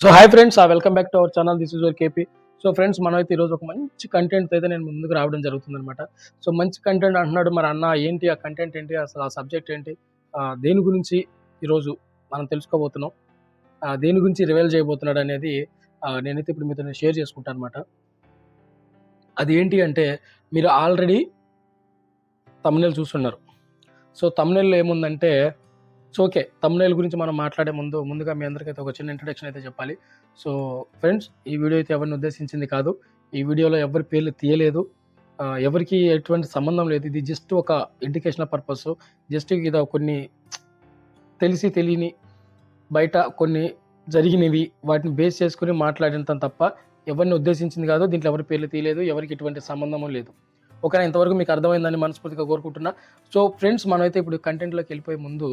So hi friends welcome back to our channel this is your KP so friends మనం అయితే ఈరోజు ఒక మంచి కంటెంట్ అయితే నేను ముందుకు రావడం జరుగుతుంది అనమాట సో మంచి కంటెంట్ అంటున్నాడు మరి అన్న ఏంటి ఆ కంటెంట్ ఏంటి అసలు ఆ సబ్జెక్ట్ ఏంటి దేని గురించి ఈరోజు మనం తెలుసుకోబోతున్నాం దేని గురించి రివైల్ చేయబోతున్నాడు అనేది నేనైతే ఇప్పుడు మీతో షేర్ చేసుకుంటాను అనమాట అది ఏంటి అంటే మీరు ఆల్రెడీ తమిళ చూస్తున్నారు. సో తమ్నేల్లో ఏముందంటే సో ఓకే తమ్నేల్ గురించి మనం మాట్లాడే ముందు ముందుగా మీ అందరికైతే ఒక చిన్న ఇంట్రడక్షన్ అయితే చెప్పాలి. సో ఫ్రెండ్స్ ఈ వీడియో అయితే ఎవరిని ఉద్దేశించింది కాదు. ఈ వీడియోలో ఎవరి పేర్లు తీయలేదు. ఎవరికి ఎటువంటి సంబంధం లేదు. ఇది జస్ట్ ఒక ఎడ్యుకేషనల్ పర్పస్ జస్ట్ ఇది కొన్ని తెలిసి తెలియని బయట కొన్ని జరిగినవి వాటిని బేస్ చేసుకుని మాట్లాడినంత తప్ప ఎవరిని ఉద్దేశించింది కాదు. దీంట్లో ఎవరి పేర్లు తీయలేదు. ఎవరికి ఎటువంటి సంబంధము లేదు. ఓకేనా? ఇంతవరకు మీకు అర్థమైందని మనస్ఫూర్తిగా కోరుకుంటున్నా. సో ఫ్రెండ్స్ మనమైతే ఇప్పుడు కంటెంట్లోకి వెళ్ళిపోయే ముందు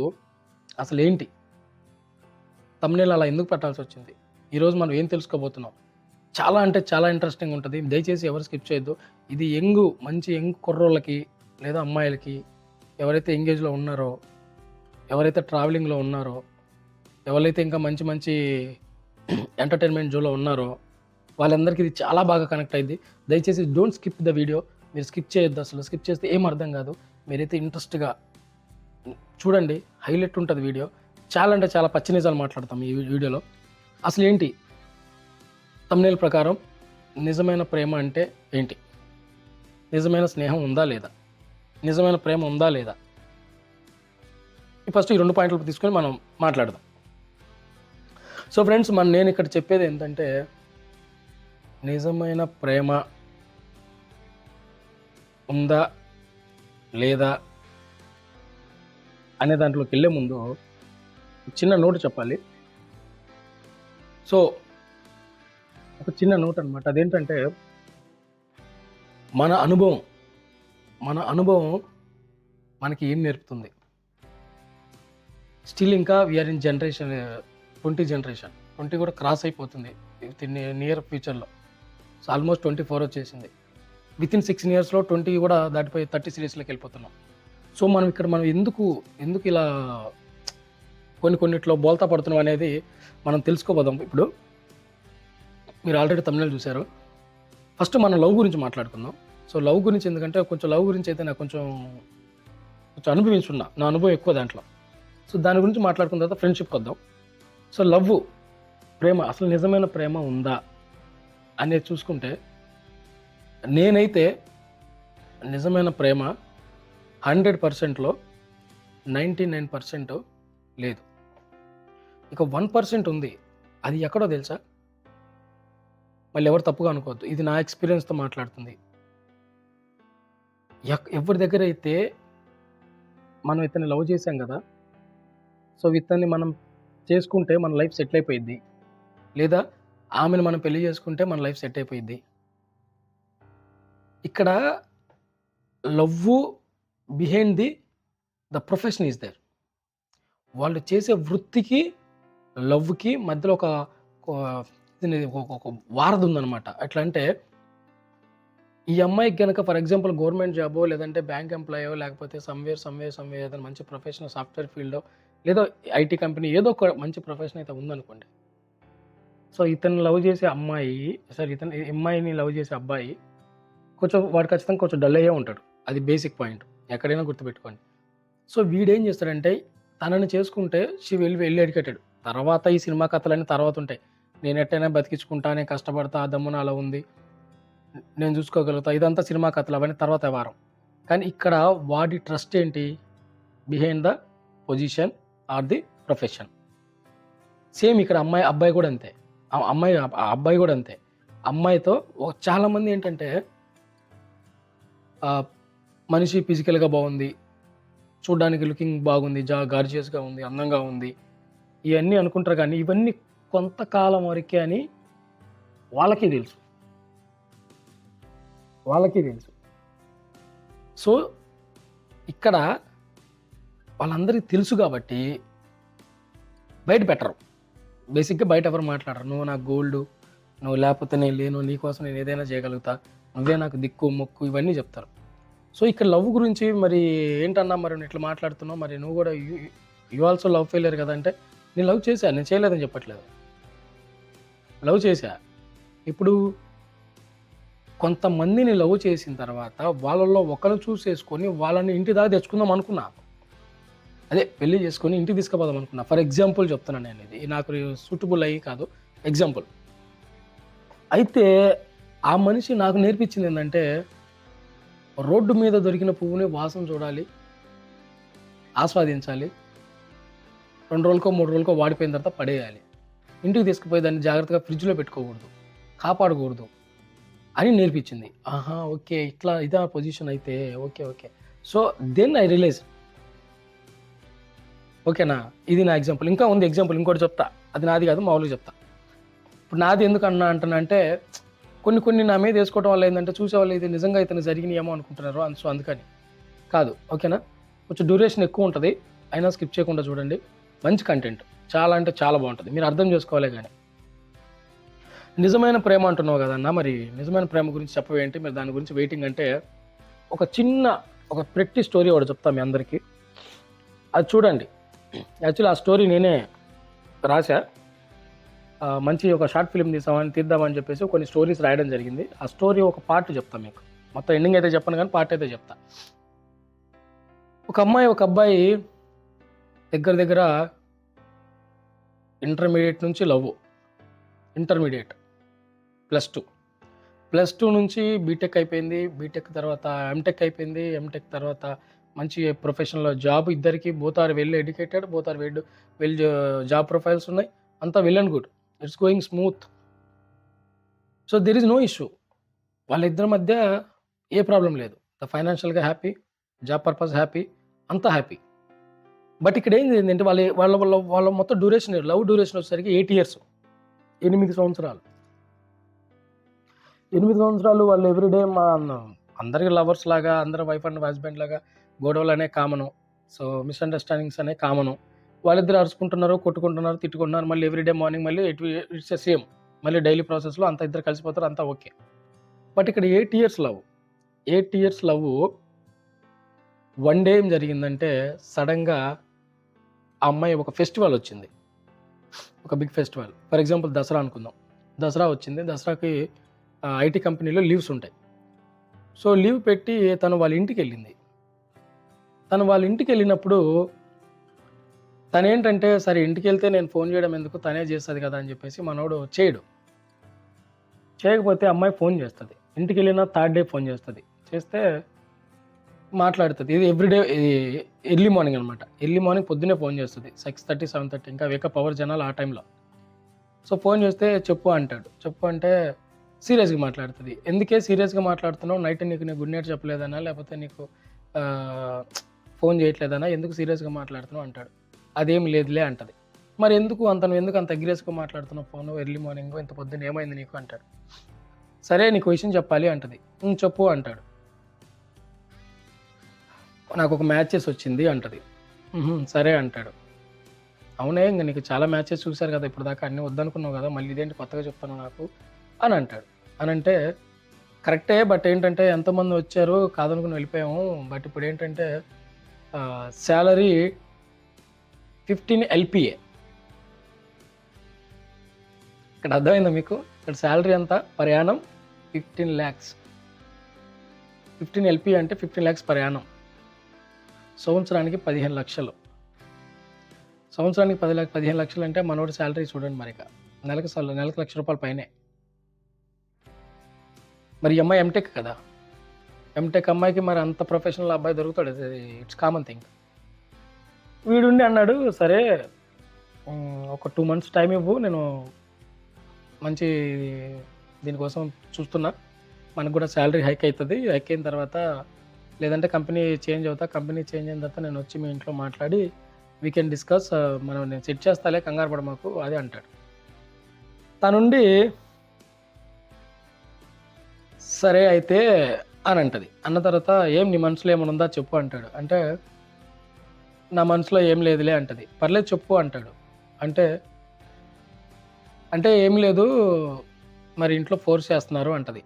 అసలు ఏంటి తమ్నేల్ అలా ఎందుకు పెట్టాల్సి వచ్చింది? ఈరోజు మనం ఏం తెలుసుకోబోతున్నాం? చాలా అంటే చాలా ఇంట్రెస్టింగ్ ఉంటుంది. దయచేసి ఎవరు స్కిప్ చేయొద్దు. ఇది యంగ్ మంచి యంగ్ కుర్రోళ్ళకి లేదా అమ్మాయిలకి ఎవరైతే ఎంగేజ్లో ఉన్నారో ఎవరైతే ట్రావెలింగ్లో ఉన్నారో ఎవరైతే ఇంకా మంచి మంచి ఎంటర్టైన్మెంట్ జోలో ఉన్నారో వాళ్ళందరికీ ఇది చాలా బాగా కనెక్ట్ అయింది. దయచేసి డోంట్ స్కిప్ ద వీడియో మీరు స్కిప్ చేయొద్దు అసలు. స్కిప్ చేస్తే ఏం అర్థం కాదు. మీరైతే ఇంట్రెస్ట్గా చూడండి హైలైట్ ఉంటుంది వీడియో. చాలా అంటే చాలా పచ్చి నిజాలు మాట్లాడతాం ఈ వీడియోలో. అసలు ఏంటి? తమ్నేల్ ప్రకారం నిజమైన ప్రేమ అంటే ఏంటి? నిజమైన స్నేహం ఉందా లేదా? నిజమైన ప్రేమ ఉందా లేదా? ఫస్ట్ ఈ రెండు పాయింట్లు తీసుకొని మనం మాట్లాడదాం. సో ఫ్రెండ్స్ మన నేను ఇక్కడ చెప్పేది ఏంటంటే నిజమైన ప్రేమ ఉందా లేదా అనే దాంట్లోకి వెళ్ళే ముందు చిన్న నోటు చెప్పాలి. సో ఒక చిన్న నోట్ అనమాట అదేంటంటే మన అనుభవం మన అనుభవం మనకి ఏం నేర్పుతుంది? స్టిల్ ఇంకా we're in generation twenty generation twenty కూడా క్రాస్ అయిపోతుంది. విత్ ఇన్ నియర్ ఫ్యూచర్లో సో ఆల్మోస్ట్ ట్వంటీ ఫోర్ వచ్చేసింది. విత్ ఇన్ సిక్స్ ఇయర్స్లో ట్వంటీ కూడా దాటిపోయి థర్టీ సిరీస్లోకి వెళ్ళిపోతున్నాం. సో మనం ఇక్కడ మనం ఎందుకు ఎందుకు ఇలా కొన్ని కొన్నిట్లో బోల్తా పడుతున్నాం అనేది మనం తెలుసుకోబోదాం. ఇప్పుడు మీరు ఆల్రెడీ తమిళ చూశారు. ఫస్ట్ మనం లవ్ గురించి మాట్లాడుకుందాం. సో లవ్ గురించి ఎందుకంటే కొంచెం లవ్ గురించి అయితే నాకు కొంచెం కొంచెం అనుభవించున్నా. నా అనుభవం ఎక్కువ దాంట్లో. సో దాని గురించి మాట్లాడుకున్న తర్వాత ఫ్రెండ్షిప్కి వద్దాం. సో లవ్ ప్రేమ అసలు నిజమైన ప్రేమ ఉందా అనేది చూసుకుంటే నేనైతే నిజమైన ప్రేమ హండ్రెడ్ పర్సెంట్లో నైంటీ నైన్ పర్సెంట్ లేదు. ఇక వన్ పర్సెంట్ ఉంది. అది ఎక్కడో తెలుసా? మళ్ళీ ఎవరు తప్పుగా అనుకోవద్దు. ఇది నా ఎక్స్పీరియన్స్తో మాట్లాడుతుంది. ఎక్- ఎవరి దగ్గర అయితే మనం ఇతన్ని లవ్ చేసాం కదా సో ఇతన్ని మనం చేసుకుంటే మన లైఫ్ సెటిల్ అయిపోయింది లేదా ఆమెను మనం పెళ్ళి చేసుకుంటే మన లైఫ్ సెట్ అయిపోయింది ఇక్కడ love behind the the profession is there వాళ్ళు చేసే వృత్తికి లవ్కి మధ్యలో ఒక ఒక- ఇది ఒక- వారధి ఉందన్నమాట. ఎట్లా అంటే ఈ అమ్మాయికి కనుక ఫర్ ఎగ్జాంపుల్ గవర్నమెంట్ జాబో లేదంటే బ్యాంక్ ఎంప్లాయో లేకపోతే సమ్వేర్ సమ్వేర్ సమ్వేర్ ఏదైనా మంచి ప్రొఫెషనల్ సాఫ్ట్వేర్ ఫీల్డో లేదో ఐటీ కంపెనీ ఏదో ఒక మంచి ప్రొఫెషన్ అయితే ఉందనుకోండి. సో ఇతను లవ్ చేసే అమ్మాయి సారీ ఇతను అమ్మాయిని లవ్ చేసే అబ్బాయి కొంచెం వాడు ఖచ్చితంగా కొంచెం డల్ అయ్యే ఉంటాడు. అది బేసిక్ పాయింట్ ఎక్కడైనా గుర్తుపెట్టుకోండి. సో వీడేం చేస్తాడంటే తనని చేసుకుంటే షీ వెళ్ళి వెళ్ళి ఎడికెటాడు తర్వాత ఈ సినిమా కథలన్నీ తర్వాత ఉంటాయి. నేను ఎట్టైనా బతికించుకుంటా నేను కష్టపడతా ఆ దమ్మున అలా ఉంది. నేను చూసుకోగలుగుతా. ఇదంతా సినిమా కథలు అవన్నీ తర్వాత వారం. కానీ ఇక్కడ వాడి ట్రస్ట్ ఏంటి? Behind the position or the profession. Same ఇక్కడ అమ్మాయి అబ్బాయి కూడా అంతే. ఆ అమ్మాయి ఆ అబ్బాయి కూడా అంతే. అమ్మాయితో చాలామంది ఏంటంటే మనిషి ఫిజికల్గా బాగుంది చూడడానికి లుకింగ్ బాగుంది జా గార్జియస్గా ఉంది అందంగా ఉంది ఇవన్నీ అనుకుంటారు కానీ ఇవన్నీ కొంతకాలం వరకే అని వాళ్ళకి తెలుసు. వాళ్ళకి తెలుసు. సో ఇక్కడ వాళ్ళందరికీ తెలుసు కాబట్టి బయట పెట్టరు. బేసిక్గా బయట ఎవరు మాట్లాడరు. నువ్వు నాకు గోల్డ్ నువ్వు లేకపోతే నేను లేను నీకోసం నేను ఏదైనా చేయగలుగుతా నువ్వే నాకు దిక్కు మొక్కు ఇవన్నీ చెప్తారు. సో ఇక్కడ లవ్ గురించి మరి ఏంటన్నా మరి ఇట్లా మాట్లాడుతున్నావు? మరి నువ్వు కూడా యు ఆల్సో లవ్ ఫెయిలియర్ కదా అంటే నేను లవ్ చేశాను నేను చేయలేదని చెప్పట్లేదు. లవ్ చేశా. ఇప్పుడు కొంతమందిని లవ్ చేసిన తర్వాత వాళ్ళల్లో ఒకరు చూసేసుకొని వాళ్ళని ఇంటి దాకా తెచ్చుకుందాం అనుకున్నా. అదే పెళ్ళి చేసుకొని ఇంటికి తీసుకుపోదాం అనుకున్నా. ఫర్ ఎగ్జాంపుల్ చెప్తున్నాను నేను ఇది. నాకు సూటబుల్ అయ్యి కాదు. ఎగ్జాంపుల్ అయితే ఆ మనిషి నాకు నేర్పించింది ఏంటంటే రోడ్డు మీద దొరికిన పువ్వుని వాసన చూడాలి ఆస్వాదించాలి రెండు రోజులకో మూడు రోజులకో వాడిపోయిన తర్వాత పడేయాలి. ఇంటికి తీసుకుపోయి దాన్ని జాగ్రత్తగా ఫ్రిడ్జ్లో పెట్టుకోకూడదు కాపాడకూడదు అని నేర్పించింది. ఆహా ఓకే ఇట్లా ఇదా పొజిషన్ అయితే okay okay. So then I realise ఓకేనా ఇది నా ఎగ్జాంపుల్ ఇంకా ఉంది ఎగ్జాంపుల్ ఇంకోటి చెప్తా. అది నాది కాదు మామూలుగా చెప్తా. ఇప్పుడు నాది ఎందుకు అన్నా అంటానంటే కొన్ని కొన్ని నా మీద వేసుకోవడం వల్ల ఏంటంటే చూసేవాళ్ళు ఇది నిజంగా ఇతను జరిగినాయేమో అనుకుంటున్నారు అని సో అందుకని. కాదు ఓకేనా? కొంచెం డ్యూరేషన్ ఎక్కువ ఉంటుంది. అయినా స్కిప్ చేయకుండా చూడండి. మంచి కంటెంట్ చాలా అంటే చాలా బాగుంటుంది. మీరు అర్థం చేసుకోవాలి కానీ. నిజమైన ప్రేమ అంటున్నావు కదన్నా మరి నిజమైన ప్రేమ గురించి చెప్పవేంటి? మీరు దాని గురించి వెయిటింగ్ అంటే ఒక చిన్న ఒక ప్రతి స్టోరీ ఒకటి చెప్తా మీ అందరికీ. అది చూడండి. యాక్చువల్లీ ఆ స్టోరీ నేనే రాశా? మంచి ఒక షార్ట్ ఫిల్మ్ తీసామని తీద్దామని చెప్పేసి కొన్ని స్టోరీస్ రాయడం జరిగింది. ఆ స్టోరీ ఒక పార్ట్ చెప్తాను మీకు. మొత్తం ఎండింగ్ అయితే చెప్పను కానీ పార్ట్ అయితే చెప్తా. ఒక అమ్మాయి ఒక అబ్బాయి దగ్గర దగ్గర ఇంటర్మీడియట్ నుంచి love intermediate plus two. Plus two నుంచి బీటెక్ అయిపోయింది. బీటెక్ తర్వాత ఎంటెక్ అయిపోయింది. ఎంటెక్ తర్వాత మంచి ప్రొఫెషనల్ జాబ్. ఇద్దరికి both are well educated both are well well job profiles ఉన్నాయి. అంతా well and good. It's going smooth so there is no issue వాళ్ళిద్దరి మధ్య ఏ ప్రాబ్లం లేదు. ద ఫైనాన్షియల్గా హ్యాపీ జాబ్ పర్పస్ హ్యాపీ అంతా హ్యాపీ బట్ ఇక్కడ ఏంది ఏంటంటే వాళ్ళ వాళ్ళ వాళ్ళ వాళ్ళ మొత్తం డ్యూరేషన్ లవ్ డ్యూరేషన్ వచ్చేసరికి ఎయిట్ ఇయర్స్ ఎనిమిది సంవత్సరాలు. ఎనిమిది సంవత్సరాలు వాళ్ళు ఎవ్రీడే మా అందరికి లవర్స్ లాగా అందరి వైఫ్ అండ్ హస్బెండ్ లాగా గొడవలు అనే కామను. సో మిస్అండర్స్టాండింగ్స్ అనే కామను. వాళ్ళిద్దరు అరుచుకుంటున్నారు కొట్టుకుంటున్నారు తిట్టుకుంటున్నారు మళ్ళీ ఎవ్రీడే మార్నింగ్ మళ్ళీ ఇట్ ఇట్స్ సేమ్ మళ్ళీ డైలీ ప్రాసెస్లో అంత ఇద్దరు కలిసిపోతారు అంతా ఓకే బట్ ఇక్కడ eight years love eight years love one day ఏం జరిగిందంటే సడన్గా ఆ అమ్మాయి ఒక ఫెస్టివల్ వచ్చింది. ఒక big festival for example Dussehra అనుకుందాం. దసరా వచ్చింది. దసరాకి ఐటీ కంపెనీలో లీవ్స్ ఉంటాయి. సో లీవ్ పెట్టి తను వాళ్ళ ఇంటికి వెళ్ళింది. తను వాళ్ళ ఇంటికి వెళ్ళినప్పుడు తను ఏంటంటే సరే ఇంటికి వెళ్తే నేను ఫోన్ చేయడం ఎందుకు? తనే చేస్తుంది కదా అని చెప్పేసి మనోడు చేయడు. చేయకపోతే అమ్మాయి ఫోన్ చేస్తుంది. ఇంటికి వెళ్ళినా థర్డ్ డే ఫోన్ చేస్తుంది. చేస్తే మాట్లాడుతుంది. ఇది ఎవ్రీడే ఇది ఎర్లీ మార్నింగ్ అనమాట ఎర్లీ మార్నింగ్ పొద్దున్నే ఫోన్ చేస్తుంది. సిక్స్ థర్టీ సెవెన్ థర్టీ ఇంకా వేక పవర్ జనాలు ఆ టైంలో. సో ఫోన్ చేస్తే చెప్పు అంటాడు. చెప్పు అంటే సీరియస్గా మాట్లాడుతుంది. ఎందుకే సీరియస్గా మాట్లాడుతున్నావు? నైట్ నీకు నేను గుడ్ నైట్ చెప్పలేదనా లేకపోతే నీకు ఫోన్ చేయట్లేదనా ఎందుకు సీరియస్గా మాట్లాడుతున్నావు? అంటాడు. అదేం లేదులే అంటది. మరి ఎందుకు అంత ఎందుకు అంత అగ్రెసివ్గా మాట్లాడుతున్నావు ఫోన్ ఎర్లీ మార్నింగ్ ఇంత పొద్దున్న ఏమైంది నీకు అంటాడు. సరే నీకు విషయం చెప్పాలి అంటది. చెప్పు అంటాడు. నాకు ఒక మ్యాచెస్ వచ్చింది అంటది. సరే అంటాడు. అవునే ఇంక నీకు చాలా మ్యాచెస్ చూశారు కదా ఇప్పుడు దాకా అన్నీ వద్దనుకున్నావు కదా మళ్ళీ ఇదేంటి కొత్తగా చెప్తాను నాకు అని అంటాడు. అని అంటే కరెక్టే బట్ ఏంటంటే ఎంతమంది వచ్చారు కాదనుకుని వెళ్ళిపోయాము. బట్ ఇప్పుడు ఏంటంటే శాలరీ ఫిఫ్టీన్ ఎల్పిఏ. ఇక్కడ అర్థమైందా మీకు? ఇక్కడ శాలరీ ఎంత? ప్రయాణం ఫిఫ్టీన్ ల్యాక్స్ ఫిఫ్టీన్ ఎల్పి అంటే ఫిఫ్టీన్ ల్యాక్స్ ప్రయాణం. సంవత్సరానికి పదిహేను లక్షలు. సంవత్సరానికి పది లక్ష పదిహేను లక్షలు అంటే మనోడి శాలరీ చూడండి మరి నెలకు సల్ నెలకు లక్ష రూపాయల పైనే. మరి అమ్మాయి ఎంటెక్ కదా? ఎంటెక్ అమ్మాయికి మరి అంత ప్రొఫెషనల్ అబ్బాయి దొరుకుతాడు? ఇట్స్ కామన్ థింగ్ వీడుండి అన్నాడు సరే ఒక టూ మంత్స్ టైం ఇవ్వు నేను మంచి దీనికోసం చూస్తున్నా. మనకు కూడా శాలరీ హైక్ అవుతుంది హైక్ అయిన తర్వాత లేదంటే కంపెనీ చేంజ్ అవుతా కంపెనీ చేంజ్ అయిన తర్వాత నేను వచ్చి మీ ఇంట్లో మాట్లాడి వీ కెన్ డిస్కస్ మనం నేను సెట్ చేస్తాలే కంగారు పడ మాకు అదే అంటాడు. తనుండి సరే అయితే అని అంటది. అన్న తర్వాత ఏం నీ మనసులో ఏమైనా ఉందా? చెప్పు అంటాడు. అంటే నా మనసులో ఏం లేదులే అంటది. పర్లేదు చెప్పు అంటాడు. అంటే అంటే ఏం లేదు మరి ఇంట్లో ఫోర్స్ చేస్తున్నారు అంటది.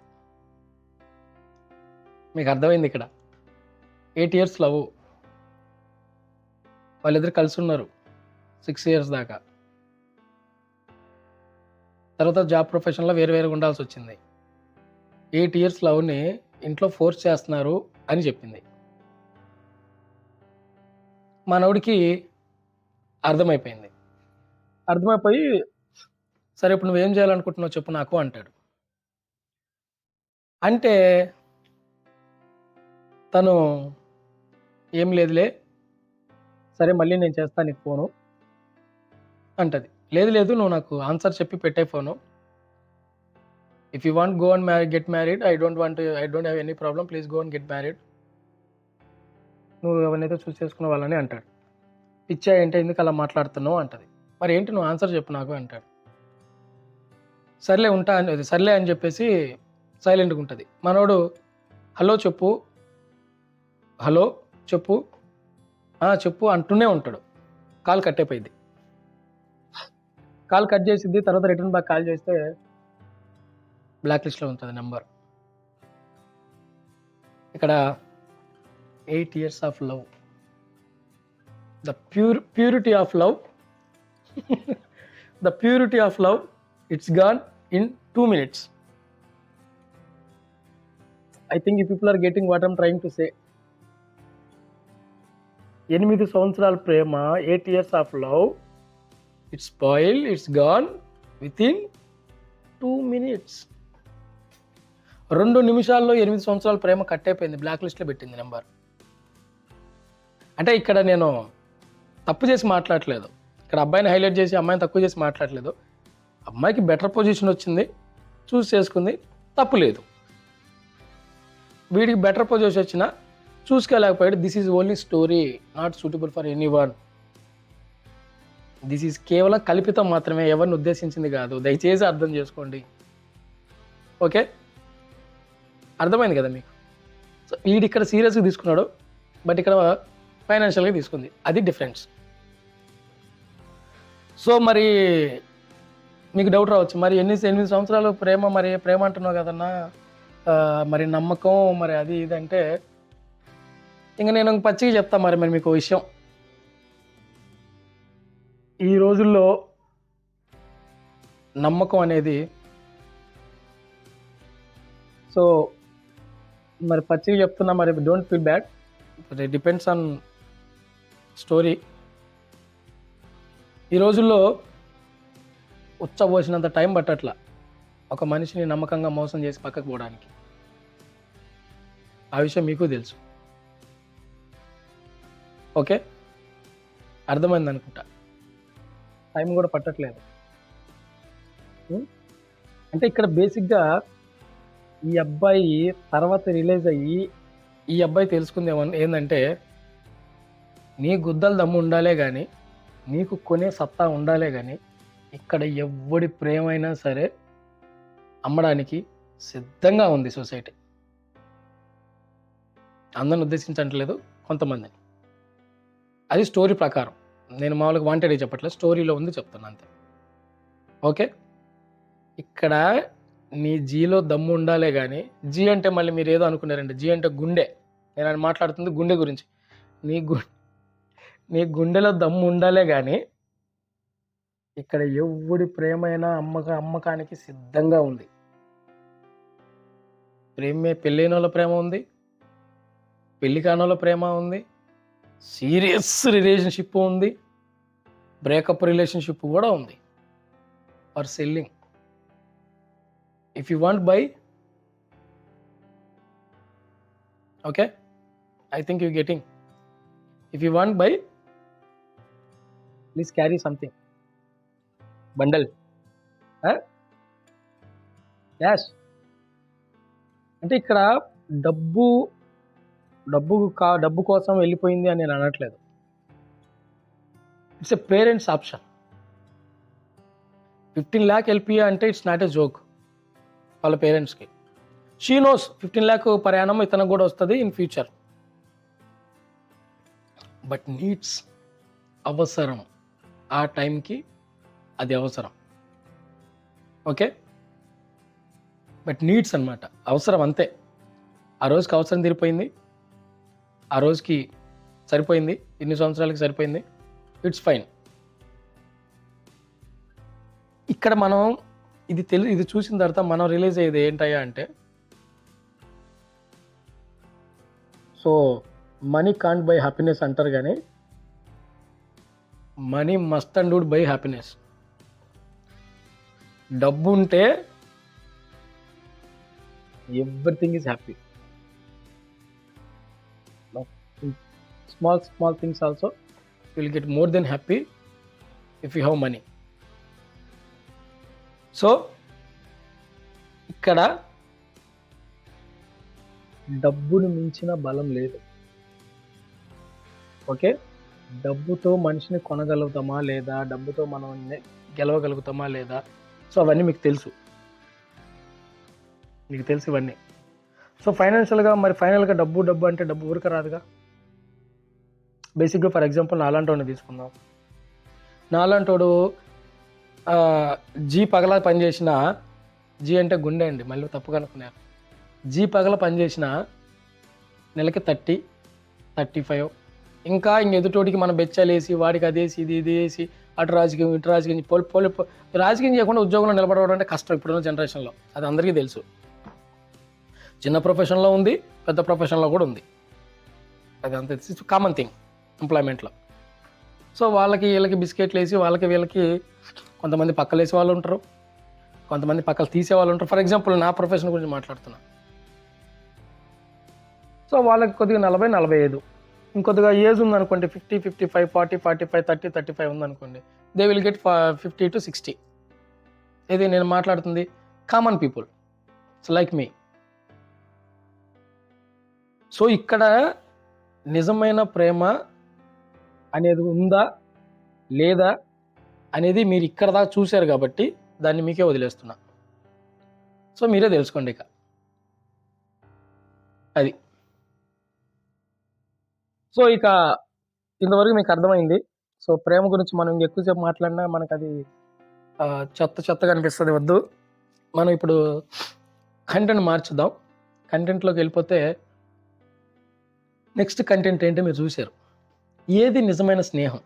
మీకు అర్థమైంది ఇక్కడ. Eight years love. వాళ్ళిద్దరు కలిసి ఉన్నారు. సిక్స్ ఇయర్స్ దాకా. తర్వాత జాబ్ ప్రొఫెషన్లో వేరు వేరుగా ఉండాల్సి వచ్చింది. ఎయిట్ ఇయర్స్ లవ్ని ఇంట్లో ఫోర్స్ చేస్తున్నారు అని చెప్పింది. మనవుడికి అర్థమైపోయింది. అర్థమైపోయి సరే ఇప్పుడు నువ్వేం చేయాలనుకుంటున్నావు చెప్పు నాకు అంటాడు. అంటే తను ఏం లేదులే సరే మళ్ళీ నేను చేస్తాను నీకు ఫోను అంటది. లేదు లేదు నువ్వు నాకు ఆన్సర్ చెప్పి పెట్టే phone. If you want go and marry get married I don't want I don't have any problem please go and get married నువ్వు ఎవరినైతే చూస్ చేసుకున్న వాళ్ళని అంటాడు. పిచ్చా ఏంటి ఎందుకు అలా మాట్లాడుతున్నావు అంటది. మరి ఏంటి నువ్వు ఆన్సర్ చెప్పు నాకు అంటాడు. సర్లే ఉంటా అని సర్లే అని చెప్పేసి సైలెంట్గా ఉంటుంది. మనోడు హలో చెప్పు. హలో చెప్పు. చెప్పు అంటూనే ఉంటాడు. కాల్ కట్ అయిపోయింది. కాల్ కట్ చేసింది తర్వాత రిటర్న్ బ్యాక్ కాల్ చేస్తే బ్లాక్ లిస్ట్లో ఉంటుంది నెంబర్ ఇక్కడ eight years of love. The pure purity of love. The purity of love it's gone in two minutes. I think ఈ people are getting what I'm trying to say. ఎనిమిది సంవత్సరాల ప్రేమ eight years of love it's spoil it's gone within two minutes. రెండు నిమిషాల్లో ఎనిమిది సంవత్సరాల ప్రేమ cut అయిపోయింది. Black లిస్ట్లో పెట్టింది నెంబర్. అంటే ఇక్కడ నేను తప్పు చేసి మాట్లాడట్లేదు ఇక్కడ అబ్బాయిని హైలైట్ చేసి అమ్మాయిని తక్కువ చేసి మాట్లాడలేదు. అమ్మాయికి బెటర్ పొజిషన్ వచ్చింది. చూస్ చేసుకుంది. తప్పు లేదు. వీడికి బెటర్ పొజిషన్ వచ్చినా చూసుకోలేకపోయాడు. This is only story not suitable for anyone this is కేవలం కల్పితం మాత్రమే. ఎవరిని ఉద్దేశించింది కాదు. దయచేసి అర్థం చేసుకోండి. ఓకే అర్థమైంది కదా మీకు? సో వీడు ఇక్కడ సీరియస్గా తీసుకున్నాడు. బట్ ఇక్కడ ఫైనాన్షియల్గా తీసుకుంది. అది డిఫరెన్స్. సో మరి మీకు డౌట్ రావచ్చు. మరి ఎన్ని ఎనిమిది సంవత్సరాలు ప్రేమ మరి ప్రేమ అంటున్నావు కదన్నా? మరి నమ్మకం మరి అది ఇది అంటే ఇంకా నేను పచ్చిగా చెప్తా మరి మరి మీకు విషయం. ఈ రోజుల్లో నమ్మకం అనేది సో మరి పచ్చిగా చెప్తున్నా మరి don't feel bad it depends on story. ఈ రోజుల్లో ఉచ్చబోసినంత టైం పట్టట్లా ఒక మనిషిని నమ్మకంగా మోసం చేసి పక్కకు పోవడానికి. ఆ విషయం మీకు తెలుసు. ఓకే? అర్థమైంది అనుకుంటా టైం కూడా పట్టట్లేదు. అంటే ఇక్కడ బేసిక్గా ఈ అబ్బాయి తర్వాత రిలీజ్ అయ్యి ఈ అబ్బాయి తెలుసుకుంది ఏంటంటే నీ గుద్దలు దమ్ము ఉండాలే కానీ నీకు కొనే సత్తా ఉండాలే కానీ ఇక్కడ ఎవడి ప్రేమైనా సరే అమ్మడానికి సిద్ధంగా ఉంది సొసైటీ. అందరిని ఉద్దేశించట్లేదు కొంతమందిని. అది స్టోరీ ప్రకారం. నేను మామూలుగా వాంటెడ్ చెప్పట్లేదు స్టోరీలో ఉంది చెప్తున్నా అంతే. ఓకే? ఇక్కడ నీ జీలో దమ్ము ఉండాలే కానీ జీ అంటే మళ్ళీ మీరు ఏదో అనుకున్నారండి జీ అంటే గుండె. నేను ఆయన మాట్లాడుతుంది గుండె గురించి. నీ గుండె నీ గుండెలో దమ్ము ఉండాలే కానీ ఇక్కడ ఎవడి ప్రేమైనా అమ్మక అమ్మకానికి సిద్ధంగా ఉంది. ప్రేమే పెళ్ళైన వాళ్ళ ప్రేమ ఉంది. పెళ్ళి కాని వాళ్ళ ప్రేమ ఉంది. సీరియస్ రిలేషన్షిప్ ఉంది. బ్రేకప్ రిలేషన్షిప్ కూడా ఉంది. For selling. If you want buy okay I think you getting if you want buy please carry something bundle cash అంటే ఇక్కడ డబ్బు డబ్బు కా డబ్బు కోసం వెళ్ళిపోయింది అని నేను అనట్లేదు. It's a parents option fifteen lakh LPA అంటే ఇట్స్ నాట్ ఎ జోక్ వాళ్ళ పేరెంట్స్కి షీ నోస్ ఫిఫ్టీన్ ల్యాక్ ప్రయాణం ఇతనికి కూడా వస్తుంది ఇన్ ఫ్యూచర్ బట్ నీడ్స్ అవసరం. ఆ టైంకి అది అవసరం. ఓకే? బట్ నీడ్స్ అనమాట అవసరం అంతే. ఆ రోజుకి అవసరం తీరిపోయింది. ఆ రోజుకి సరిపోయింది. ఇన్ని సంవత్సరాలకి సరిపోయింది. It's fine. ఇక్కడ మనం ఇది తెలి ఇది చూసిన తర్వాత మనం రిలీజ్ అయ్యేది ఏంటయ్యా అంటే so money can't buy happiness అంటారు కానీ money must and dude buy happiness. డబ్బు ఉంటే everything is happy. Small small things also will get more then happy if you have money so ఇక్కడ డబ్బును మించిన బలం లేదు. ఓకే డబ్బుతో మనిషిని కొనగలుగుతామా లేదా? డబ్బుతో మనం గెలవగలుగుతామా లేదా? సో అవన్నీ మీకు తెలుసు. మీకు తెలుసు ఇవన్నీ. సో ఫైనాన్షియల్గా మరి ఫైనల్గా డబ్బు డబ్బు అంటే డబ్బు ఊరిక రాదుగా? బేసిక్గా ఫర్ ఎగ్జాంపుల్ నాలాంటి తీసుకుందాం. నాలాంటోడు జీ పగల పనిచేసిన జీ అంటే గుండె అండి మళ్ళీ తప్పుగా అనుకున్నారు జీ పగల పనిచేసిన నెలకి థర్టీ థర్టీ ఫైవ్ ఇంకా ఇంక ఎదుటోడికి మనం బెచ్చలేసి వాడికి అదేసి ఇది ఇది వేసి అటు రాజకీయం ఇటు రాజకీయం పోలి పోలి రాజకీయం చేయకుండా ఉద్యోగంలో నిలబడవడం అంటే కష్టం ఇప్పుడున్న జనరేషన్లో. అది అందరికీ తెలుసు. చిన్న ప్రొఫెషన్లో ఉంది పెద్ద ప్రొఫెషన్లో కూడా ఉంది. అది అంత. కామన్ థింగ్ ఎంప్లాయ్మెంట్లో సో వాళ్ళకి వీళ్ళకి బిస్కెట్లు వేసి వాళ్ళకి వీళ్ళకి కొంతమంది పక్కలు వేసే వాళ్ళు ఉంటారు. కొంతమంది పక్కలు తీసే వాళ్ళు ఉంటారు. ఫర్ ఎగ్జాంపుల్ నా ప్రొఫెషన్ గురించి మాట్లాడుతున్నా. సో వాళ్ళకి కొద్దిగా నలభై నలభై ఐదు. ఇంకొద్దిగా ఏజ్ ఉందనుకోండి fifty fifty five forty forty five thirty thirty five ఉందనుకోండి they will get fifty to sixty ఇది నేను మాట్లాడుతుంది? Common people it's like me so ఇక్కడ నిజమైన ప్రేమ అనేది ఉందా? లేదా? అనేది మీరు ఇక్కడ దాకా చూశారు కాబట్టి దాన్ని మీకే వదిలేస్తున్నా. సో మీరే తెలుసుకోండి ఇక. అది. సో ఇక ఇంతవరకు మీకు అర్థమైంది. సో ప్రేమ గురించి మనం ఎక్కువసేపు మాట్లాడినా మనకు అది చెత్త చెత్తగా అనిపిస్తుంది వద్దు. మనం ఇప్పుడు కంటెంట్ మార్చుదాం. కంటెంట్లోకి వెళ్ళిపోతే నెక్స్ట్ కంటెంట్ ఏంటో మీరు చూశారు. ఏది నిజమైన స్నేహం?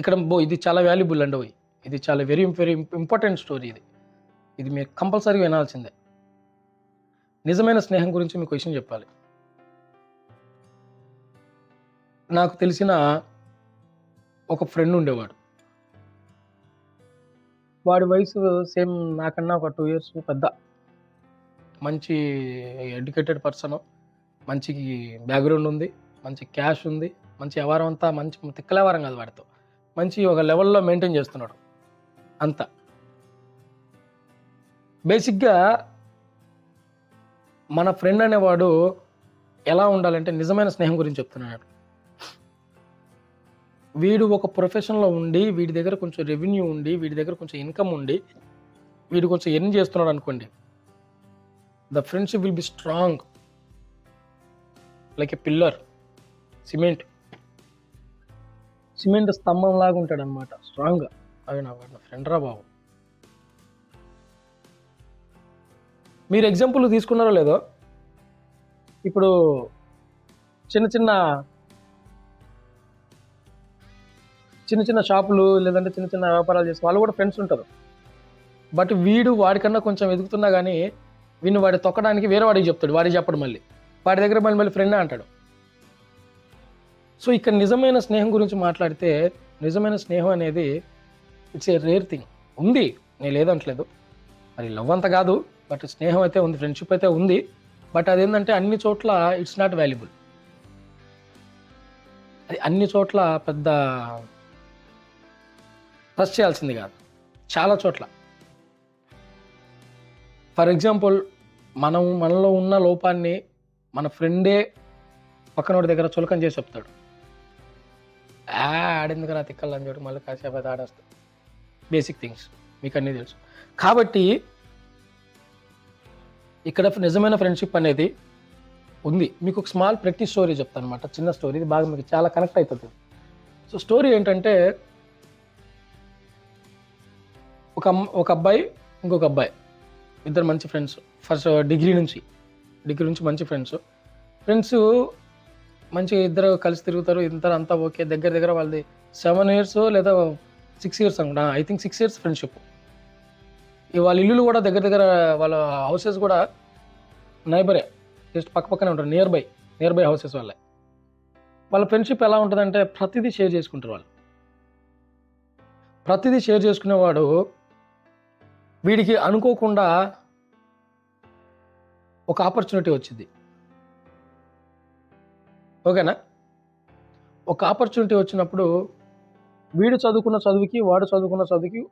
ఇక్కడ బో ఇది చాలా వాల్యుబుల్ అండి ఓయ్. ఇది చాలా వెరీ వెరీ ఇంపార్టెంట్ స్టోరీ ఇది. ఇది మీరు కంపల్సరీగా వినాల్సిందే. నిజమైన స్నేహం గురించి మీకు విషయం చెప్పాలి. నాకు తెలిసిన ఒక ఫ్రెండ్ ఉండేవాడు. వాడి వయసు సేమ్ నాకన్నా ఒక టూ ఇయర్స్ పెద్ద. మంచి ఎడ్యుకేటెడ్ పర్సన్ మంచి బ్యాక్గ్రౌండ్ ఉంది మంచి క్యాష్ ఉంది మంచి వ్యవహారం అంతా మంచి తిక్కల వ్యవహారం కాదు వాడితో. మంచి ఒక లెవెల్లో మెయింటైన్ చేస్తున్నాడు. అంత. బేసిక్గా మన ఫ్రెండ్ అనేవాడు ఎలా ఉండాలంటే నిజమైన స్నేహం గురించి చెప్తున్నాడు. వీడు ఒక ప్రొఫెషన్లో ఉండి వీడి దగ్గర కొంచెం రెవెన్యూ ఉండి వీడి దగ్గర కొంచెం ఇన్కమ్ ఉండి వీడు కొంచెం ఎర్న్ చేస్తున్నాడు అనుకోండి the friendship will be strong like a pillar cement cement స్తంభం లాగా ఉంటాడు అనమాట స్ట్రాంగ్గా అవి నా నా ఫ్రెండ్ రా బాబు. మీరు ఎగ్జాంపుల్ తీసుకున్నారో లేదో? ఇప్పుడు చిన్న చిన్న చిన్న చిన్న షాపులు లేదంటే చిన్న చిన్న వ్యాపారాలు చేసే వాళ్ళు కూడా ఫ్రెండ్స్ ఉంటారు. బట్ వీడు వాడికన్నా కొంచెం ఎదుగుతున్నా కానీ వీడిని వాడి తొక్కడానికి వేరే వాడికి చెప్తాడు వాడికి చెప్పడు మళ్ళీ. వాడి దగ్గర మళ్ళీ మళ్ళీ ఫ్రెండ్ అంటాడు. సో ఇక్కడ నిజమైన స్నేహం గురించి మాట్లాడితే నిజమైన స్నేహం అనేది ఇట్స్ ఏ రేర్ థింగ్ ఉంది. నేను లేదంటలేదు. మరి లవ్ అంత కాదు బట్ స్నేహం అయితే ఉంది ఫ్రెండ్షిప్ అయితే ఉంది. బట్ అదేంటంటే అన్ని చోట్ల ఇట్స్ నాట్ వాల్యుబుల్ అది అన్ని చోట్ల పెద్ద ట్రస్ట్ చేయాల్సింది కాదు. చాలా చోట్ల. ఫర్ ఎగ్జాంపుల్ మనం మనలో ఉన్న లోపాన్ని మన ఫ్రెండే పక్కనోడి దగ్గర చులకం చేసి చెప్తాడు. ఆ ఆడేందుకు నా తిక్కలు అని చెప్పి మళ్ళీ కాసేపు అది ఆడేస్తాడు. బేసిక్ థింగ్స్ మీకు అన్నీ తెలుసు. కాబట్టి ఇక్కడ నిజమైన ఫ్రెండ్షిప్ అనేది ఉంది. మీకు ఒక స్మాల్ ప్రాక్టీస్ స్టోరీ చెప్తాను అనమాట చిన్న స్టోరీ ఇది బాగా మీకు చాలా కనెక్ట్ అవుతుంది. సో స్టోరీ ఏంటంటే ఒక ఒక అబ్బాయి ఇంకొక అబ్బాయి. ఇద్దరు మంచి ఫ్రెండ్స్ ఫస్ట్ డిగ్రీ నుంచి. డిగ్రీ నుంచి మంచి ఫ్రెండ్స్ ఫ్రెండ్స్ మంచి ఇద్దరు కలిసి తిరుగుతారు. ఇద్దరు అంతా ఓకే. దగ్గర దగ్గర వాళ్ళది సెవెన్ ఇయర్స్ లేదా సిక్స్ ఇయర్స్ అనుకుంటా. I think six years friendship ఈ వాళ్ళ ఇల్లులు కూడా దగ్గర దగ్గర వాళ్ళ హౌసెస్ కూడా నైబరే జస్ట్ పక్క పక్కనే ఉంటారు. Near by near by houses వాళ్ళే. వాళ్ళ ఫ్రెండ్షిప్ ఎలా ఉంటుందంటే ప్రతిదీ షేర్ చేసుకుంటారు వాళ్ళు. ప్రతిదీ షేర్ చేసుకునేవాడు వీడికి అనుకోకుండా ఒక ఆపర్చునిటీ వచ్చింది. ఓకేనా? ఒక ఆపర్చునిటీ వచ్చినప్పుడు వీడు చదువుకున్న చదువుకి వాడు చదువుకున్న చదువుకి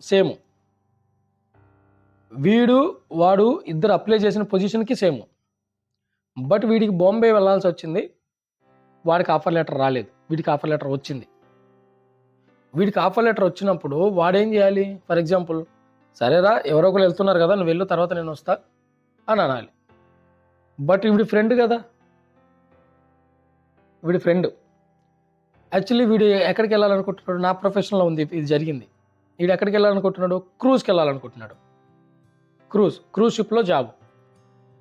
సేమ్. వీడు వాడు ఇద్దరు అప్లై చేసిన పొజిషన్కి సేమ్. బట్ వీడికి బాంబే వెళ్ళాల్సి వచ్చింది. వాడికి ఆఫర్ లెటర్ రాలేదు. వీడికి ఆఫర్ లెటర్ వచ్చింది. వీడికి ఆఫర్ లెటర్ వచ్చినప్పుడు వాడేం చేయాలి? ఫర్ ఎగ్జాంపుల్ సరేరా ఎవరో ఒకరు వెళ్తున్నారు కదా నువ్వు వెళ్ళు తర్వాత నేను వస్తా అని అనాలి. బట్ వీడి ఫ్రెండ్ కదా. వీడి ఫ్రెండ్. యాక్చువల్లీ వీడు ఎక్కడికి వెళ్ళాలనుకుంటున్నాడు? నా ప్రొఫెషన్లో ఉంది ఇది జరిగింది. వీడు ఎక్కడికి వెళ్ళాలనుకుంటున్నాడు? క్రూజ్కి వెళ్ళాలనుకుంటున్నాడు. క్రూజ్ క్రూజ్ షిప్లో జాబ్.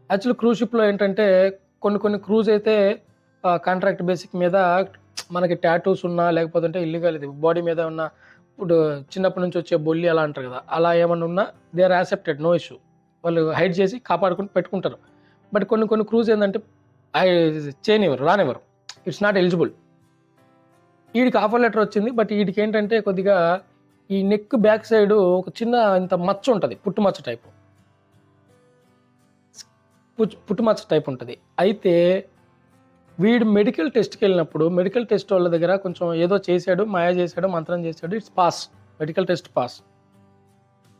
యాక్చువల్లీ క్రూజ్ షిప్లో ఏంటంటే కొన్ని కొన్ని క్రూజ్ అయితే కాంట్రాక్ట్ బేసిక్ మీద మనకి టాటూస్ ఉన్నా లేకపోతే ఇల్లీగల్ ఇది బాడీ మీద ఉన్న ఇప్పుడు చిన్నప్పటి నుంచి వచ్చే బొల్లి అలా అంటారు కదా అలా ఏమన్నా ఉన్నా they are accepted no issue వాళ్ళు హైడ్ చేసి కాపాడుకుని పెట్టుకుంటారు. బట్ కొన్ని కొన్ని క్రూజ్ ఏంటంటే చేయనివ్వరు రానివ్వరు. ఇట్స్ నాట్ ఎలిజిబుల్ వీడికి ఆఫర్ లెటర్ వచ్చింది బట్ వీడికి ఏంటంటే కొద్దిగా ఈ నెక్ బ్యాక్ సైడ్ ఒక చిన్న ఇంత మచ్చ ఉంటుంది పుట్టు మచ్చ టైపు పుట్టు మచ్చ టైప్ ఉంటుంది. అయితే వీడు మెడికల్ టెస్ట్కి వెళ్ళినప్పుడు మెడికల్ టెస్ట్ వాళ్ళ దగ్గర కొంచెం ఏదో చేశాడు మాయా చేశాడు మంత్రం చేశాడు it's pass medical test pass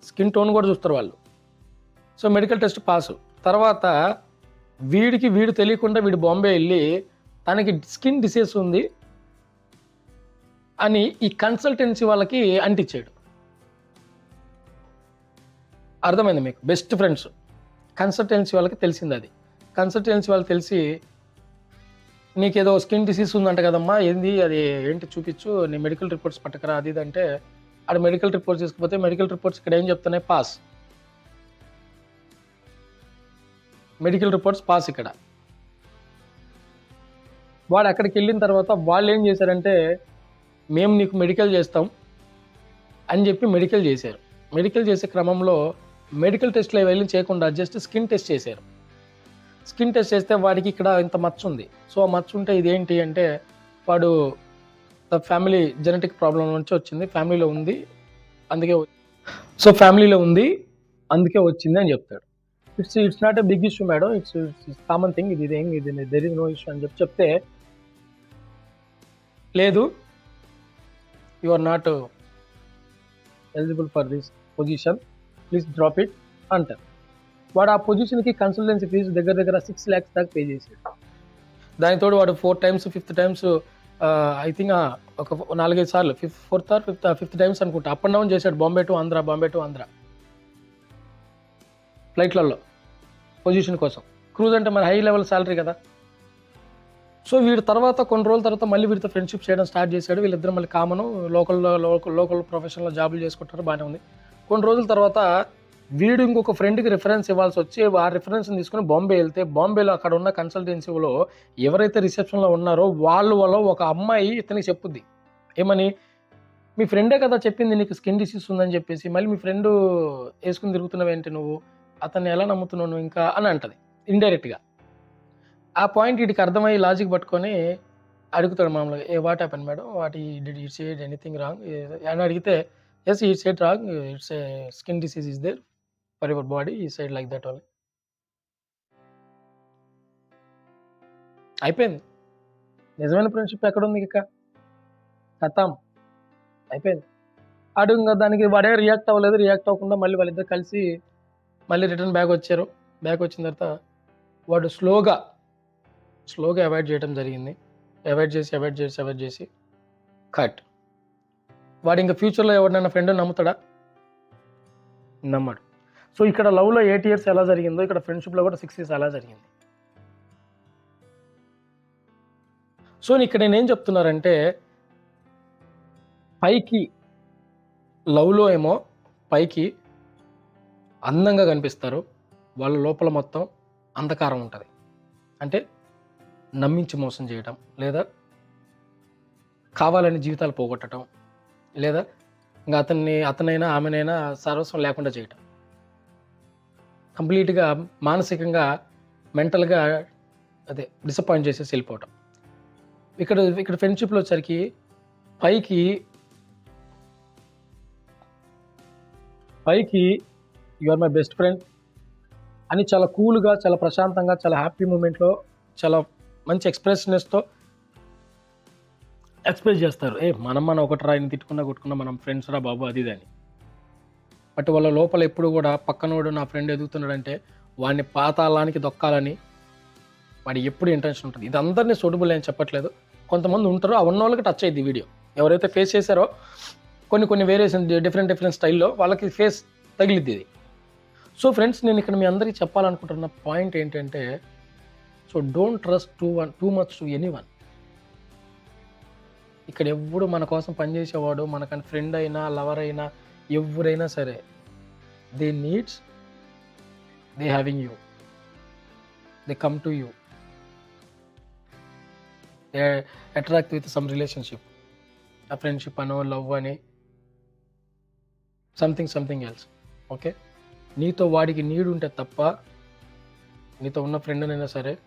skin tone కూడా చూస్తారు వాళ్ళు. సో మెడికల్ టెస్ట్ పాస్ తర్వాత వీడికి వీడు తెలియకుండా వీడు బాంబే వెళ్ళి తనకి స్కిన్ డిసీజ్ ఉంది అని ఈ కన్సల్టెన్సీ వాళ్ళకి అంటించాడు. అర్థమైంది మీకు? బెస్ట్ ఫ్రెండ్స్ కన్సల్టెన్సీ వాళ్ళకి తెలిసింది అది. కన్సల్టెన్సీ వాళ్ళకి తెలిసి నీకేదో స్కిన్ డిసీజ్ ఉందంట కదమ్మా. ఏంది? అది ఏంటి చూపించు. నీ మెడికల్ రిపోర్ట్స్ పట్టకరా. అది ఇది అంటే ఆడ మెడికల్ రిపోర్ట్స్ తీసుకుపోతే మెడికల్ రిపోర్ట్స్ ఇక్కడ ఏం చెప్తున్నాయి? పాస్ మెడికల్ రిపోర్ట్స్ పాస్ ఇక్కడ. వాడు అక్కడికి వెళ్ళిన తర్వాత వాళ్ళు ఏం చేశారంటే మేము నీకు మెడికల్ చేస్తాం అని చెప్పి మెడికల్ చేశారు. మెడికల్ చేసే క్రమంలో మెడికల్ టెస్ట్లో వెళ్ళి చేయకుండా జస్ట్ స్కిన్ టెస్ట్ చేశారు. స్కిన్ టెస్ట్ చేస్తే వాడికి ఇక్కడ ఇంత మచ్చ ఉంది. సో ఆ మచ్చ ఉంటే ఇదేంటి అంటే వాడు ఫ్యామిలీ జెనెటిక్ ప్రాబ్లం నుంచి వచ్చింది. ఫ్యామిలీలో ఉంది. అందుకే సో ఫ్యామిలీలో ఉంది. అందుకే వచ్చింది అని చెప్తాడు. It's it's not a big issue madam. It's it's common thing. ఇది ఇదేం ఇది దెర్ ఇస్ నో ఇష్యూ అని చెప్పి చెప్తే లేదు. You are not eligible for this position. Please drop it అంటారు. వాడు ఆ పొజిషన్కి కన్సల్టెన్సీ ఫీజు దగ్గర దగ్గర సిక్స్ ల్యాక్స్ దాకా పే చేశాడు. దానితోడు వాడు four times fifth times I think ఒక నాలుగైదు సార్లు fifth fourth or fifth fifth times అనుకుంటా. అప్ అండ్ డౌన్ చేశాడు. బాంబే టు ఆంధ్ర బాంబే టు ఆంధ్ర ఫ్లైట్లలో పొజిషన్ కోసం. క్రూజ్ అంటే మరి హై లెవెల్ శాలరీ కదా. సో వీడి తర్వాత కొన్ని రోజుల తర్వాత మళ్ళీ వీడితో ఫ్రెండ్షిప్ చేయడం స్టార్ట్ చేశాడు. వీళ్ళిద్దరు మళ్ళీ కామను లోకల్లో లోకల్ లోకల్ ప్రొఫెషన్లో జాబులు చేసుకుంటారు బాగానే ఉంది. కొన్ని రోజుల తర్వాత వీడు ఇంకొక ఫ్రెండ్కి రిఫరెన్స్ ఇవ్వాల్సి వచ్చి ఆ రిఫరెన్స్ని తీసుకుని బాంబే వెళ్తే బాంబేలో అక్కడ ఉన్న కన్సల్టెన్సీలో ఎవరైతే రిసెప్షన్లో ఉన్నారో వాళ్ళు వాళ్ళ ఒక అమ్మాయి ఇతనికి చెప్పుద్ది. ఏమని? మీ ఫ్రెండే కదా చెప్పింది నీకు స్కిన్ డిసీజ్ ఉందని చెప్పేసి మళ్ళీ మీ ఫ్రెండ్ వేసుకుని తిరుగుతున్నావేంటి నువ్వు? అతన్ని ఎలా నమ్ముతున్నావు నువ్వు ఇంకా? అని అంటది ఇండైరెక్ట్గా ఆ పాయింట్ వీటికి అర్థమయ్యి లాజిక్ పట్టుకొని అడుగుతాడు మామూలుగా a what happen madam what he did it's had anything wrong అని అడిగితే yes it's at wrong it's a skin disease is there for your body ఈ సైడ్ లైక్ దట్ ఓన్లీ. అయిపోయింది. నిజమైన ఫ్రెండ్షిప్ ఎక్కడ ఉంది ఇక? కథం. అయిపోయింది. అడు ఇంకా దానికి వాడే రియాక్ట్ అవ్వలేదు. రియాక్ట్ అవ్వకుండా మళ్ళీ వాళ్ళిద్దరు కలిసి మళ్ళీ రిటర్న్ బ్యాక్ వచ్చారు. బ్యాక్ వచ్చిన తర్వాత వాడు స్లోగా స్లోగా అవాయిడ్ చేయడం జరిగింది. అవాయిడ్ చేసి అవాయిడ్ చేసి అవాయిడ్ చేసి కట్. వాడు ఇంకా ఫ్యూచర్లో ఎవరినైనా ఫ్రెండ్ నమ్ముతాడా? నమ్మడు. సో ఇక్కడ లవ్లో ఎయిట్ ఇయర్స్ ఎలా జరిగిందో ఇక్కడ ఫ్రెండ్షిప్లో కూడా సిక్స్ ఇయర్స్ ఎలా జరిగింది. సో ఇక్కడ నేనేం చెప్తున్నారంటే పైకి లవ్లో ఏమో పైకి అందంగా కనిపిస్తారు వాళ్ళ లోపల మొత్తం అంధకారం ఉంటుంది. అంటే నమ్మించి మోసం చేయటం లేదా కావాలని జీవితాలు పోగొట్టడం లేదా ఇంకా అతన్ని అతనైనా ఆమెనైనా సర్వస్వం లేకుండా చేయటం. కంప్లీట్గా మానసికంగా మెంటల్గా అదే డిసప్పాయింట్ చేసేసి వెళ్ళిపోవటం. ఇక్కడ ఇక్కడ ఫ్రెండ్షిప్లో వచ్చరికి పైకి పైకి you are my best friend అని చాలా కూల్గా చాలా ప్రశాంతంగా చాలా హ్యాపీ మూమెంట్లో చాలా మంచి ఎక్స్ప్రెషనెస్తో ఎక్స్ప్రెస్ చేస్తారు. ఏ మనం మనం ఒకటి రాయిని తిట్టుకున్నా కొట్టుకున్నా మనం ఫ్రెండ్స్ రా బాబు అది ఇది అని. బట్ వాళ్ళ లోపల ఎప్పుడు కూడా పక్కనోడు నా ఫ్రెండ్ ఎదుగుతున్నాడంటే వాడిని పాతాళానికి దొక్కాలని వాడి ఎప్పుడు ఇంటెన్షన్ ఉంటుంది. ఇది అందరినీ సూటబుల్ అని చెప్పట్లేదు. కొంతమంది ఉంటారు ఆ ఉన్న వాళ్ళకి టచ్ అయ్యింది వీడియో ఎవరైతే ఫేస్ చేశారో కొన్ని కొన్ని వేరియేషన్ డిఫరెంట్ డిఫరెంట్ స్టైల్లో వాళ్ళకి ఫేస్ తగిలిద్ది ఇది. సో ఫ్రెండ్స్ నేను ఇక్కడ మీ అందరికీ చెప్పాలనుకుంటున్న పాయింట్ ఏంటంటే so don't trust too one too much to anyone ఇక్కడ ఎవ్వడు మన కోసం పనిచేసేవాడు మనకని ఫ్రెండ్ అయినా లవర్ అయినా ఎవరైనా సరే they needs they having you they come to you they attract with some relationship ఆ ఫ్రెండ్షిప్ అనో లవ్ అని సంథింగ్ సంథింగ్ ఎల్స్ ఓకే నీతో వాడికి నీడు ఉంటే తప్ప నీతో ఉన్న ఫ్రెండ్ అయినా సరే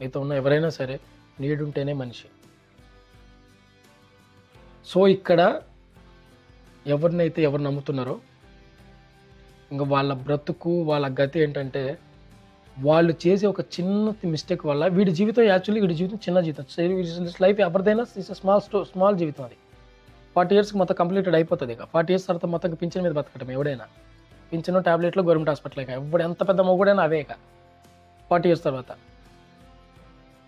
నీతో ఉన్న ఎవరైనా సరే నీడు ఉంటేనే మనిషి. సో ఇక్కడ ఎవరినైతే ఎవరు నమ్ముతున్నారో ఇంకా వాళ్ళ బ్రతుకు వాళ్ళ గతి ఏంటంటే వాళ్ళు చేసే ఒక చిన్న మిస్టేక్ వల్ల వీడి జీవితం యాక్చువల్లీ వీడి జీవితం చిన్న జీవితం. లైఫ్ ఎవరిదైనా స్మాల్ స్టో స్మాల్ జీవితం అది. ఫార్టీ ఇయర్స్కి మొత్తం కంప్లీటెడ్ అయిపోతుంది ఇక. ఫార్టీ ఇయర్స్ తర్వాత మొత్తం పింఛన్ మీద బతకటం ఎవడైనా. పింఛను ట్యాబ్లెట్లు గవర్నమెంట్ హాస్పిటల్ ఇక. ఎవడు ఎంత పెద్ద మొగుడైనా అవే ఇక. ఫార్టీ ఇయర్స్ తర్వాత.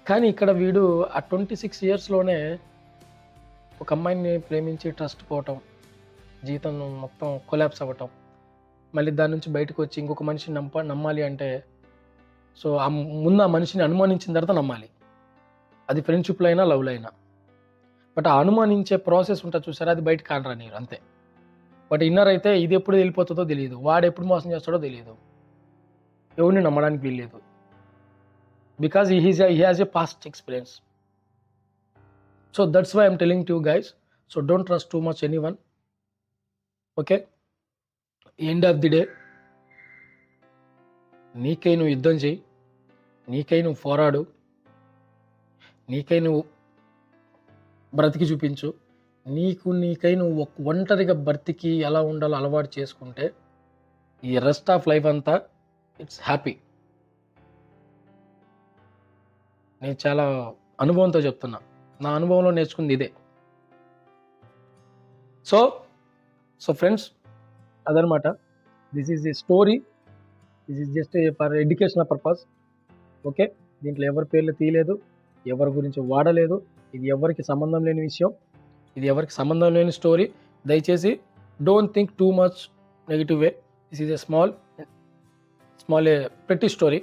కానీ ఇక్కడ వీడు ఆ ట్వంటీ సిక్స్ ఇయర్స్లోనే ఒక అమ్మాయిని ప్రేమించి ట్రస్ట్ పోవటం జీవితం మొత్తం కొలాప్స్ అవ్వటం. మళ్ళీ దాని నుంచి బయటకు వచ్చి ఇంకొక మనిషిని నమ్మ నమ్మాలి అంటే సో ఆ ముందు ఆ మనిషిని అనుమానించిన తర్వాత నమ్మాలి. అది ఫ్రెండ్షిప్లో అయినా లవ్లో అయినా. బట్ ఆ అనుమానించే ప్రాసెస్ ఉంటుంది చూసారా? అది బయట కానరా నీరు అంతే. బట్ ఇన్నర్ అయితే ఇది ఎప్పుడు వెళ్ళిపోతుందో తెలియదు. వాడు ఎప్పుడు మోసం చేస్తాడో తెలియదు. ఎవరిని నమ్మడానికి వీల్లేదు. Because he he's he has a past experience so that's why I'm telling to guys so don't trust too much anyone okay? End of the day నీకై నువ్వు యుద్ధం చేయి నీకై నువ్వు పోరాడు నీకై నువ్వు బ్రతికి చూపించు నీకు నీకై నువ్వు ఒంటరిగా బ్రతికి ఎలా ఉండాలో అలవాటు చేసుకుంటే ఈ రెస్ట్ ఆఫ్ లైఫ్ అంతా ఇట్స్ హ్యాపీ నేను చాలా అనుభవంతో చెప్తున్నా. నా అనుభవంలో నేర్చుకుంది ఇదే. సో సో ఫ్రెండ్స్ అదనమాట this is the story this is just for educational purpose okay దీంట్లో ఎవరి పేర్లు తీయలేదు ఎవరి గురించి వాడలేదు ఇది ఎవరికి సంబంధం లేని విషయం ఇది ఎవరికి సంబంధం లేని స్టోరీ దయచేసి don't think too much negative way this is a small small a ప్రతి story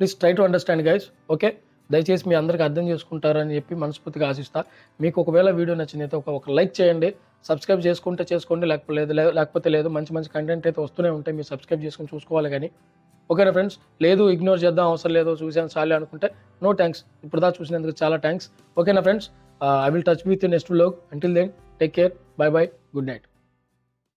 please try to understand guys okay దయచేసి మీ అందరికీ అర్థం చేసుకుంటారని చెప్పి మనస్ఫూర్తిగా ఆశిస్తా. మీకు ఒకవేళ వీడియో నచ్చినైతే ఒక ఒక లైక్ చేయండి. సబ్స్క్రైబ్ చేసుకుంటే చేసుకోండి లేకపోతే లేదు లేకపోతే లేదు మంచి మంచి కంటెంట్ అయితే వస్తూనే ఉంటాయి. మీరు సబ్స్క్రైబ్ చేసుకుని చూసుకోవాలి కానీ. ఓకేనా ఫ్రెండ్స్ లేదు ఇగ్నోర్ చేద్దాం అవసరం లేదు చూసాను చాలే అనుకుంటే నో థ్యాంక్స్ ఇప్పుడు దా చూసినందుకు చాలా థ్యాంక్స్ ఓకేనా friends I will touch with next vlog until then take care bye bye good night